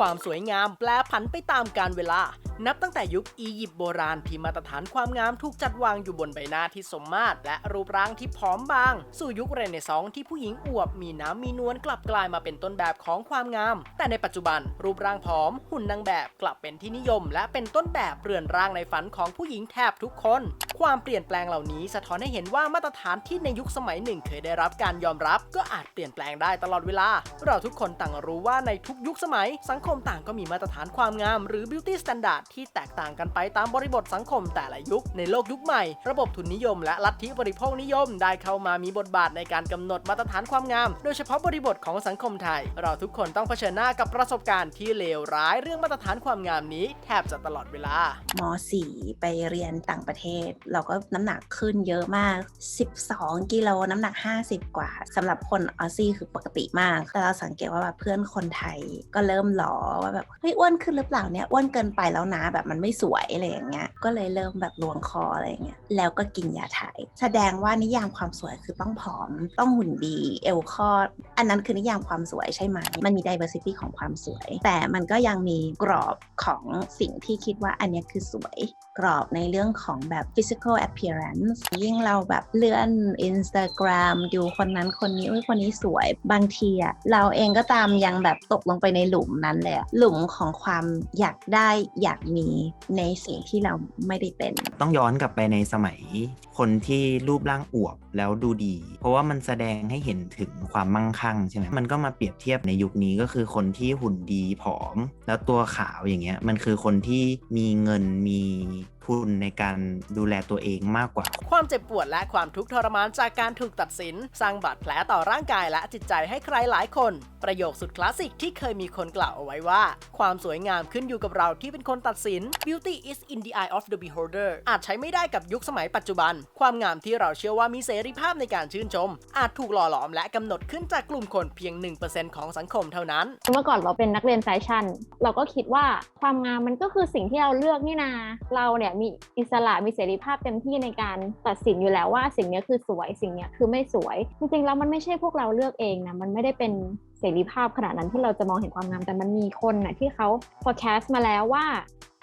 ความสวยงามแปลผันไปตามกาลเวลา นับตั้งแต่ยุคอียิปต์โบราณที่มาตรฐานความงามถูกจัดวางอยู่บนใบหน้าที่สมมาตรและรูปร่างที่ผอมบาง สู่ยุคเรเนซองส์ที่ผู้หญิงอวบมีน้ำมีนวลกลับกลายมาเป็นต้นแบบของความงาม แต่ในปัจจุบันรูปร่างผอม หุ่นนางแบบกลับเป็นที่นิยม และเป็นต้นแบบเรือนร่างในฝันของผู้หญิงแทบทุกคน ความเปลี่ยนแปลงเหล่านี้สะท้อนให้เห็นว่ามาตรฐานที่ในยุคสมัยหนึ่งเคยได้รับการยอมรับ ก็อาจเปลี่ยนแปลงได้ตลอดเวลา เราทุกคนต่างรู้ว่าในทุกยุคสมัย สังคมต่างก็มีมาตรฐานความงามหรือ beauty standard ที่แตกต่างกันไปตามบริบทสังคมแต่ละยุค ในโลกยุคใหม่ ระบบทุนนิยม และลัทธิบริโภคนิยม ได้เข้ามามีบทบาทในการกำหนดมาตรฐานความงาม โดยเฉพาะบริบทของสังคมไทย เราทุกคนต้องเผชิญหน้ากับประสบการณ์ที่เลวร้ายเรื่องมาตรฐานความงามนี้ แทบจะตลอดเวลาม .4 ไปเรียนต่างประเทศ เราก็น้ำหนักขึ้นเยอะมาก 12 กิโลน้ำหนัก 50 กว่าสำหรับคนออสซี่คือปกติมาก แต่เราสังเกตว่าแบบเพื่อนคนไทยก็เริ่มหลอว่าแบบเฮ้ยอ้วนขึ้นหรือเปล่าเนี่ยอ้วนเกินไปแล้วนะแบบมันไม่สวยอะไรอย่างเงี้ยก็เลยเริ่มแบบลวงคออะไรอย่างเงี้ยแล้วก็กินยาถ่าย แสดงว่านิยามความสวยคือต้องผอม ต้องหุ่นดีเอวคอด อันนั้นคือนิยามความสวยใช่ไหมมันมี diversity ของความสวย แต่มันก็ยังมีกรอบของสิ่งที่คิดว่าอันนี้คือสวยกรอบในเรื่องของแบบ physical appearance ยิ่งเราแบบเลื่อน Instagram ดูคนนั้นคนนี้อุ้ยคนนี้สวยบางทีอะเราเองก็ตามยังแบบตกลงไปในหลุมนั้นเลยหลุมของความอยากได้อยากมีในสิ่งที่เราไม่ได้เป็น ต้องย้อนกลับไปในสมัยคนที่รูปร่างอวบแล้วดูดี เพราะว่ามันแสดงให้เห็นถึงความมั่งคั่งใช่ไหมมันก็มาเปรียบเทียบในยุคนี้ก็คือคนที่หุ่นดีผอม แล้วตัวขาวอย่างเงี้ยมันคือคนที่มีเงินมี me ทุนในการดูแลตัวเองมากกว่า ความเจ็บปวดและความทุกข์ทรมานจากการถูกตัดสิน สร้างบาดแผลต่อร่างกายและจิตใจให้ใครหลายคน ประโยคสุดคลาสสิกที่เคยมีคนกล่าวเอาไว้ว่า ความสวยงามขึ้นอยู่กับเราที่เป็นคนตัดสิน beauty is in the eye of the beholder อาจใช้ไม่ได้กับยุคสมัยปัจจุบัน ความงามที่เราเชื่อว่ามีเสรีภาพในการชื่นชม อาจถูกหล่อหลอมและกำหนดขึ้นจากกลุ่มคนเพียง 1%ของสังคมเท่านั้น เมื่อก่อนเราเป็นนักเรียนแฟชั่น เราก็คิดว่าความงามมันก็คือสิ่งที่เราเลือกนี่นา เราเนี่ยมีอิสระมีเสรีภาพเต็มที่ในการตัดสินอยู่แล้วว่าสิ่งนี้คือสวยสิ่งนี้คือไม่สวย จริงๆแล้วมันไม่ใช่พวกเราเลือกเองนะมันไม่ได้เป็นเสรีภาพขนาดนั้นที่เราจะมองเห็นความงามแต่มันมีคนนะที่เขา forecast มาแล้วว่า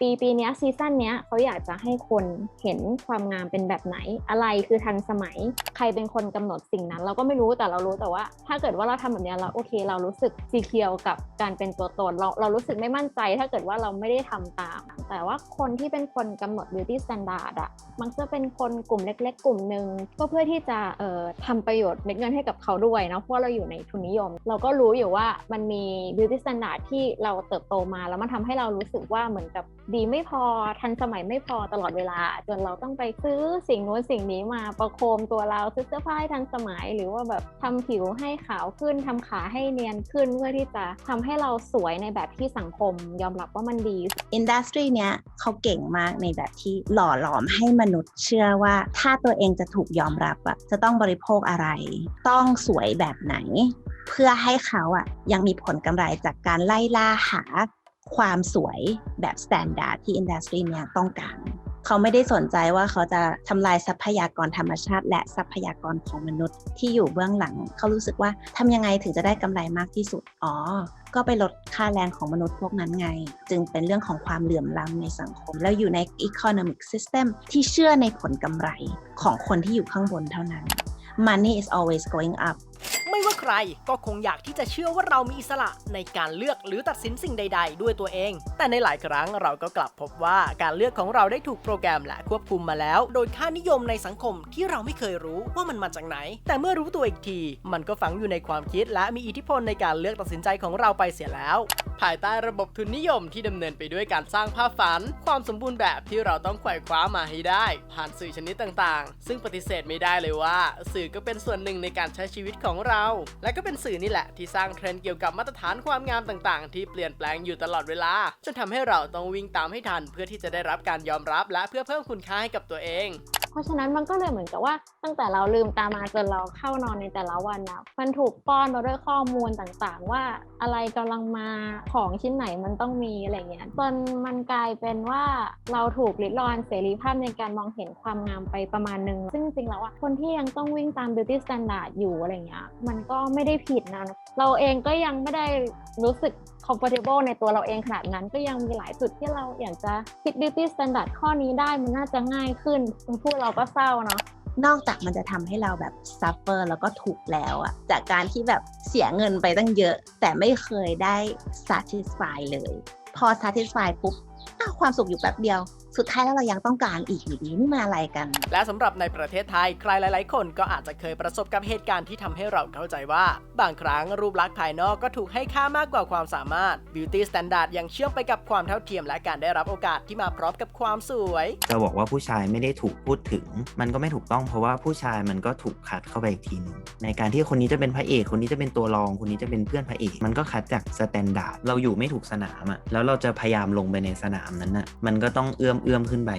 ปีปีนี้ซีซั่นเนี้ยเขาอยากจะให้คนเห็นความงามเป็นแบบไหน อะไรคือทันสมัย ใครเป็นคนกำหนดสิ่งนั้น เราก็ไม่รู้แต่เรารู้แต่ว่า ถ้าเกิดว่าเราทำแบบนี้เราโอเค เรารู้สึกซีเคียวกับการเป็นตัวตนเราเรารู้สึกไม่มั่นใจ ถ้าเกิดว่าเราไม่ได้ทำตาม แต่ว่าคนที่เป็นคนกำหนด beauty standard อะมันจะเป็นคนกลุ่มเล็ก ๆ กลุ่มหนึ่งก็เพื่อที่จะเอ่อทำประโยชน์เม็ดเงินให้กับเขาด้วยนะเพราะเราอยู่ในทุนนิยม เราก็รู้อยู่ว่ามันมี beauty standard ที่เราเติบโตมาแล้วมันทำให้เรารู้สึกว่าเหมือนกับดีไม่พอทันสมัยไม่พอตลอดเวลา จนเราต้องไปซื้อสิ่งนู้นสิ่งนี้มาประโคมตัวเราซื้อเสื้อผ้าให้ทันสมัย หรือว่าแบบทำผิวให้ขาวขึ้นทำขาให้เนียนขึ้นเพื่อที่จะทำให้เราสวยในแบบที่สังคม ยอมรับว่ามันดีอินดัสทรีเนี้ยเขาเก่งมากในแบบที่หล่อหลอมให้มนุษย์เชื่อว่า ถ้าตัวเองจะถูกยอมรับอะจะต้องบริโภคอะไร ต้องสวยแบบไหน เพื่อให้เขาอะยังมีผลกำไรจากการไล่ล่าหา ความสวยแบบสแตนดาร์ดที่อินดัสทรีเนี้ยต้องการ เขาไม่ได้สนใจว่าเขาจะทำลายทรัพยากรธรรมชาติ และทรัพยากรของมนุษย์ที่อยู่เบื้องหลัง เขารู้สึกว่าทำยังไงถึงจะได้กำไรมากที่สุด อ๋อ ก็ไปลดค่าแรงของมนุษย์พวกนั้นไง จึงเป็นเรื่องของความเหลื่อมล้ำในสังคม แล้วอยู่ใน economic system ที่เชื่อในผลกำไรของคนที่อยู่ข้างบนเท่านั้น money is always going up ใคร ก็คงอยากที่จะเชื่อว่าเรามีอิสระในการเลือกหรือตัดสินสิ่งใด ๆ ด้วยตัวเอง แต่ในหลายครั้งเราก็กลับพบว่าการเลือกของเราได้ถูกโปรแกรมและควบคุมมาแล้ว โดยค่านิยมในสังคมที่เราไม่เคยรู้ว่ามันมาจากไหน แต่เมื่อรู้ตัวอีกที มันก็ฝังอยู่ในความคิดและมีอิทธิพลในการเลือกตัดสินใจของเราไปเสียแล้ว ภายใต้ระบบทุนนิยมที่ดำเนินไปด้วยการสร้างภาพฝัน ความสมบูรณ์แบบที่เราต้องไขว่คว้ามาให้ได้ ผ่านสื่อชนิดต่างๆ ซึ่งปฏิเสธไม่ได้เลยว่า สื่อก็เป็นส่วนหนึ่งในการใช้ชีวิตของเราและก็เป็นสื่อนี่แหละที่สร้างเทรนด์เกี่ยวกับมาตรฐานความงามต่างๆ ที่เปลี่ยนแปลงอยู่ตลอดเวลาจนทำให้เราต้องวิ่งตามให้ทัน เพื่อที่จะได้รับการยอมรับและเพื่อเพิ่มคุณค่าให้กับตัวเอง ราะฉะนั้นมันก็เลยเหมือนกับว่าตั้งแต่เราลืมตามาจนเราเข้านอนในแต่ละวันนะมันถูกป้อนมาด้วยข้อมูลต่างๆ ว่าอะไรกำลังมาของชิ้นไหนมันต้องมีอะไรเงี้ยจนมันกลายเป็นว่าเราถูกลิดรอนเสรีภาพในการมองเห็นความงามไปประมาณนึง ซึ่งจริงๆแล้วอะคนที่ยังต้องวิ่งตาม beauty standard อยู่อะไรเงี้ยมันก็ไม่ได้ผิดนะเราเองก็ยังไม่ได้รู้สึก comfortable ในตัวเราเองขนาดนั้น ก็ยังมีหลายจุดที่เราอยากจะคิด beauty standard ข้อนี้ได้มันน่าจะง่ายขึ้นพูดเราก็เศร้าเนาะนอกจากมันจะทำให้เราแบบซัฟเฟอร์แล้วก็ถูกแล้วอะจากการที่แบบเสียเงินไปตั้งเยอะ แต่ไม่เคยได้ satisfy เลย พอ satisfy ปุ๊บอ้าวความสุขอยู่แป๊บเดียว สุดท้ายแล้วเรายังต้องการอีกอยู่ดีนี่มาอะไรกัน และสำหรับในประเทศไทยใครหลาย ๆ คนก็อาจจะเคยประสบกับเหตุการณ์ที่ทำให้เราเข้าใจว่า บางครั้งรูปลักษณ์ภายนอกก็ถูกให้ค่ามากกว่าความสามารถ Beauty Standard ยังเชื่อมไปกับความเท่าเทียมและการได้รับโอกาสที่มาพร้อมกับความสวยจะบอกว่าผู้ชายไม่ได้ถูกพูดถึง มันก็ไม่ถูกต้องเพราะว่าผู้ชายมันก็ถูกคัดเข้าไปอีกทีหนึงในการที่คนนี้จะเป็นพระเอกคนนี้จะเป็นตัวรอง คนนี้จะเป็นเพื่อนพระเอก มันก็คัดจากสแตนดาร์ดเราอยู่ไม่ถูกสนามอะแล้วเราจะพยายามลงไปในสนามนั้นอะมันก็ต้องเอื้อมเอื้อมขึ้นไป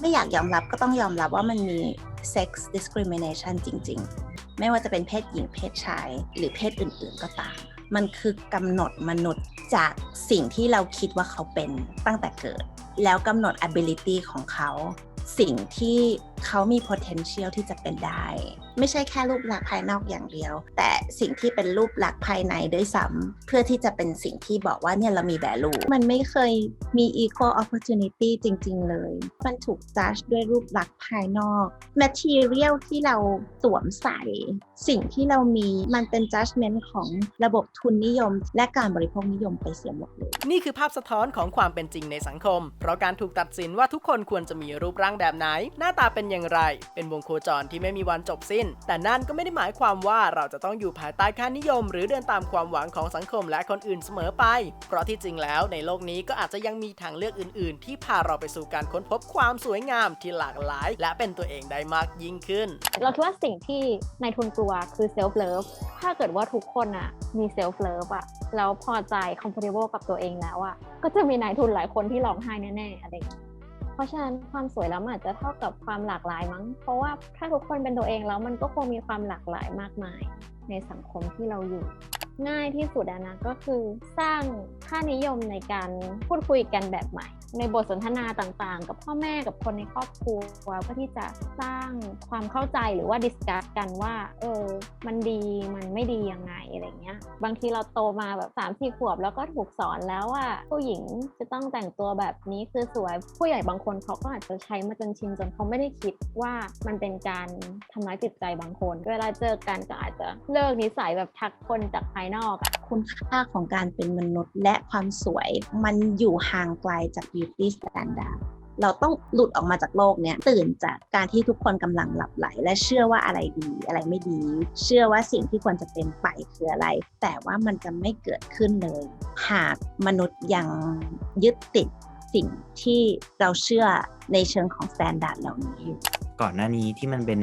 ไม่อยากยอมรับก็ต้องยอมรับว่ามันมี sex discrimination จริง ๆ ไม่ว่าจะเป็นเพศหญิงเพศชาย หรือเพศอื่น ๆ ก็ตาม มันคือกำหนดมนุษย์จากสิ่งที่เราคิดว่าเขาเป็นตั้งแต่เกิด แล้วกำหนด ability ของเขา สิ่งที่ เขามี potential ที่จะเป็นได้ ไม่ใช่แค่รูปลักษณ์ภายนอกอย่างเดียว แต่สิ่งที่เป็นรูปลักษณ์ภายในด้วยซ้ำเพื่อที่จะเป็นสิ่งที่บอกว่าเนี่ยเรามี value มันไม่เคยมี equal opportunity จริง ๆ เลย มันถูก judge ด้วยรูปลักษณ์ภายนอก material ที่เราสวมใส่ สิ่งที่เรามีมันเป็น judgment ของระบบทุนนิยม และการบริโภคนิยมไปเสียหมดเลย นี่คือภาพสะท้อนของความเป็นจริงในสังคม เพราะการถูกตัดสินว่าทุกคนควรจะมีรูปร่างแบบไหน หน้าตาเป็นอย่างไร เป็นวงโคจรที่ไม่มีวันจบสิ้น แต่นั่นก็ไม่ได้หมายความว่าเราจะต้องอยู่ภายใต้ค่านิยม หรือเดินตามความหวังของสังคมและคนอื่นเสมอไป เพราะที่จริงแล้วในโลกนี้ก็อาจจะยังมีทางเลือกอื่น ๆ ที่พาเราไปสู่การค้นพบความสวยงามที่หลากหลาย และเป็นตัวเองได้มากยิ่งขึ้น เราคิดว่าสิ่งที่นายทุนกลัวคือ self love ถ้าเกิดว่าทุกคนอะมี self love อะแล้วพอใจ comfortable กับตัวเองแล้วอะก็จะมีนายทุนหลายคนที่ร้องไห้แน่ๆอะไรอย่างเงี้ย เพราะฉะนั้นความสวยแล้วมันอาจจะเท่ากับความหลากหลายมั้ง เพราะว่าถ้าทุกคนเป็นตัวเองแล้วมันก็คงมีความหลากหลายมากมายในสังคมที่เราอยู่ ง่ายที่สุดนะก็คือสร้างค่านิยมในการพูดคุยกันแบบใหม่ ในบทสนทนาต่างๆ กับพ่อแม่กับคนในครอบครัวเพื่อที่จะสร้างความเข้าใจหรือว่าดิสคัสกันว่า เออ มันดีมันไม่ดียังไงอะไรเงี้ย บางทีเราโตมาแบบ3ามสี่ขวบแล้วก็ถูกสอนแล้วว่าผู้หญิงจะต้องแต่งตัวแบบนี้คือสวยผู้ใหญ่บางคนเขาก็อาจจะใช้มาจนชินจนเขาไม่ได้คิดว่ามันเป็นการทำร้ายจิตใจบางคน เวลาเจอกันก็อาจจะเลิกนิสัยแบบทักคนจากภายนอกคุณค่าของการเป็นมนุษย์และความสวย มันอยู่ห่างไกลจาก beauty standard เราต้องหลุดออกมาจากโลกเนี้ยตื่นจากการที่ทุกคนกำลังหลับไหล และเชื่อว่าอะไรดีอะไรไม่ดี เชื่อว่าสิ่งที่ควรจะเป็นไปคืออะไร แต่ว่ามันจะไม่เกิดขึ้นเลย หากมนุษย์ยังยึดติดสิ่งที่เราเชื่อในเชิงของ standard เหล่านี้อยู่ ก่อนหน้านี้ที่มันเป็น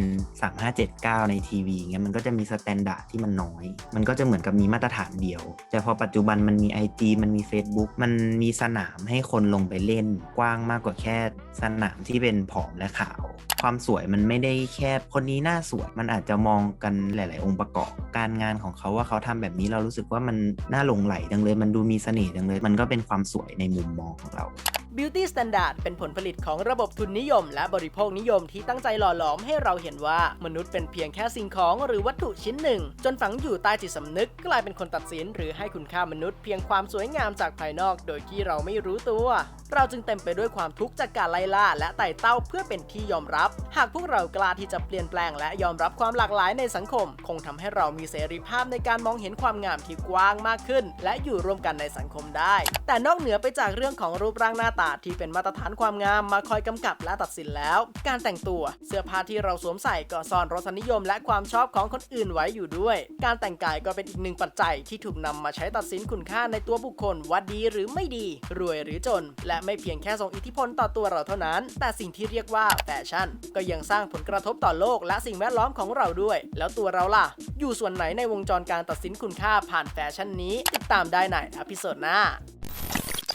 3579 ในทีวีเงี้ยมันก็จะมีสแตนดาร์ดที่มันน้อย มันก็จะเหมือนกับมีมาตรฐานเดียว แต่พอปัจจุบันมันมี IG มันมี Facebook มันมีสนามให้คนลงไปเล่นกว้างมากกว่าแค่สนามที่เป็นผอมและขาว ความสวยมันไม่ได้แค่คนนี้หน้าสวย มันอาจจะมองกันหลาย ๆ องค์ประกอบ การงานของเขาว่าเขาทำแบบนี้เรารู้สึกว่ามันน่าหลงไหลจังเลย มันดูมีเสน่ห์จังเลย มันก็เป็นความสวยในมุมมองของเรา Beauty Standard เป็นผลผลิตของระบบทุนนิยม และบริโภคนิยมที่ตั้งใจหล่อหลอมให้เราเห็นว่ามนุษย์เป็นเพียงแค่สิ่งของหรือวัตถุชิ้นหนึ่ง จนฝังอยู่ใต้จิตสำนึกกลายเป็นคนตัดสิน หรือให้คุณค่ามนุษย์เพียงความสวยงามจากภายนอก โดยที่เราไม่รู้ตัว เราจึงเต็มไปด้วยความทุกข์จากการไล่ล่า และไต่เต้าเพื่อเป็นที่ยอมรับ หากพวกเรากล้าที่จะเปลี่ยนแปลง และยอมรับความหลากหลายในสังคม คงทำให้เรามีเสรีภาพในการมองเห็นความงามที่กว้างมากขึ้น และอยู่ร่วมกันในสังคมได้ แต่นอกเหนือไปจากเรื่องของรูปร่างหน้าตาที่เป็นมาตรฐานความงามมาคอยกำกับและตัดสินแล้ว การแต่งตัวเสื้อผ้าที่เราสวมใส่ก็ซ่อนรสนิยม และความชอบของคนอื่นไว้อยู่ด้วย การแต่งกายก็เป็นอีกหนึ่งปัจจัยที่ถูกนำมาใช้ตัดสินคุณค่าในตัวบุคคลว่าดีหรือไม่ดี รวยหรือจน และไม่เพียงแค่ส่งอิทธิพลต่อตัวเราเท่านั้น แต่สิ่งที่เรียกว่าแฟชั่น ก็ยังสร้างผลกระทบต่อโลกและสิ่งแวดล้อมของเราด้วย แล้วตัวเราล่ะ อยู่ส่วนไหนในวงจรการตัดสินคุณค่าผ่านแฟชั่นนี้ ติดตามได้ในอพิโซดหน้า